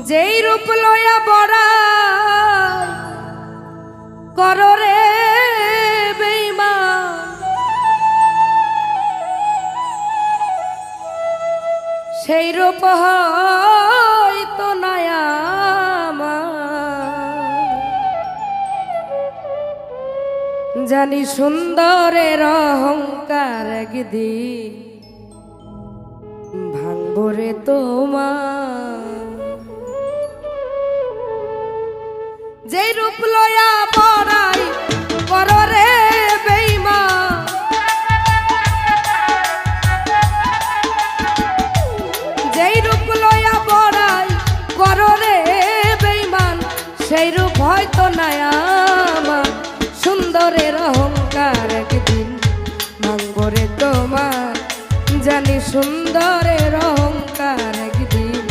যেই রূপ লয়া বড়া কররে বেইমা সেই রূপ হয়তো নয়ামা জানি সুন্দরের অহংকার একদিন ভাঙবরে তোমার। যেই রূপ লয়া বড়াই কররে বেইমা। যেই রূপ লয়া বড়াই কররে বেইমান, সেই রূপ হয়তো নায়ামা সুন্দরের অহংকার একদিন ভাঙবরে তোমার। জানি সুন্দরের অহংকার একদিন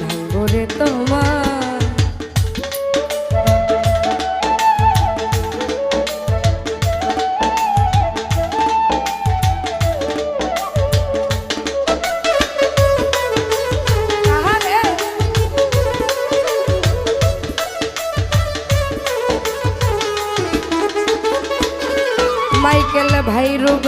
ভাঙবরে তোমার।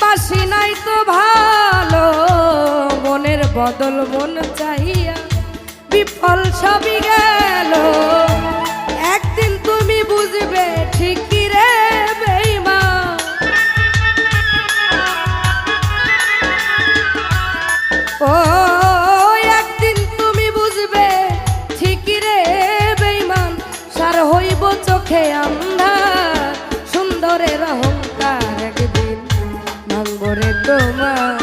বাসি নাই তো ভালো, মনের বদল মন চাহিয়া বিফল সবই গেল। একদিন তুমি বুঝবে ঠিকই রে বেইমা ও, একদিন তুমি বুঝবে ঠিকই রে বেইমান সার হইব চোখে অহংকার একদিন ভাঙবরে তোমার।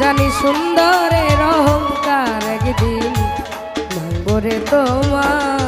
জানি সুন্দরের অহংকার একদিন ভাঙবরে তোমার।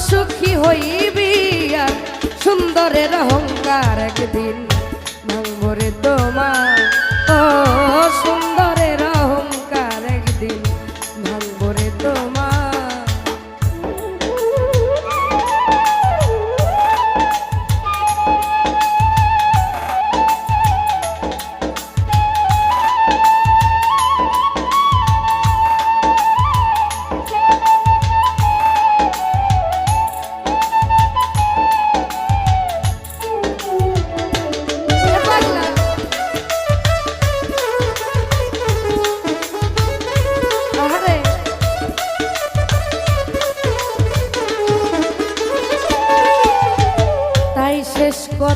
সুখী হইবি সুন্দরের অহংকার একদিন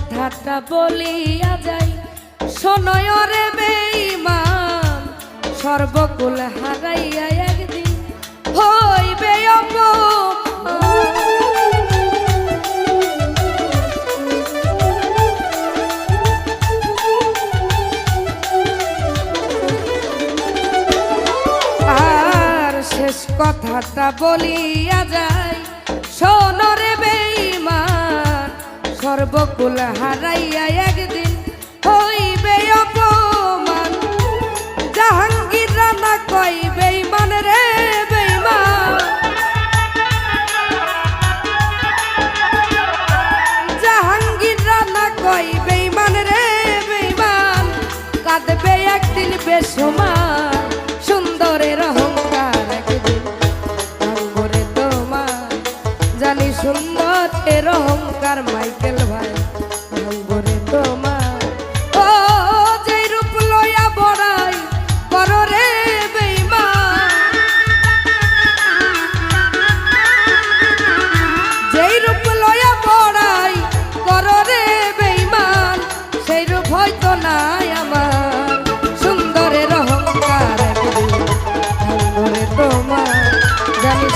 কথাটা বলিয়া যাই। শোনয় রে বেইমান সর্বকুল হারাইয়া একদিন হইবে শেষ কথাটা বলিয়া যাই। যায় সোনরে বেইমা সর্বকুল হারাইয়া একদিন হইবে অপমান। জাহাঙ্গীর রানা কয়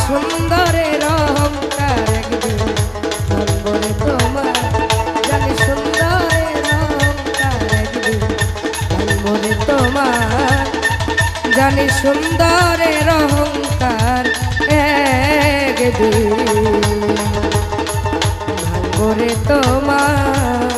সুন্দরের অহংকার একদিন নম্বরে জানি সুন্দরে অহংকার একদিন নম্বরে জানি সুন্দরের অহংকার একদিন নম্বরে তোমার।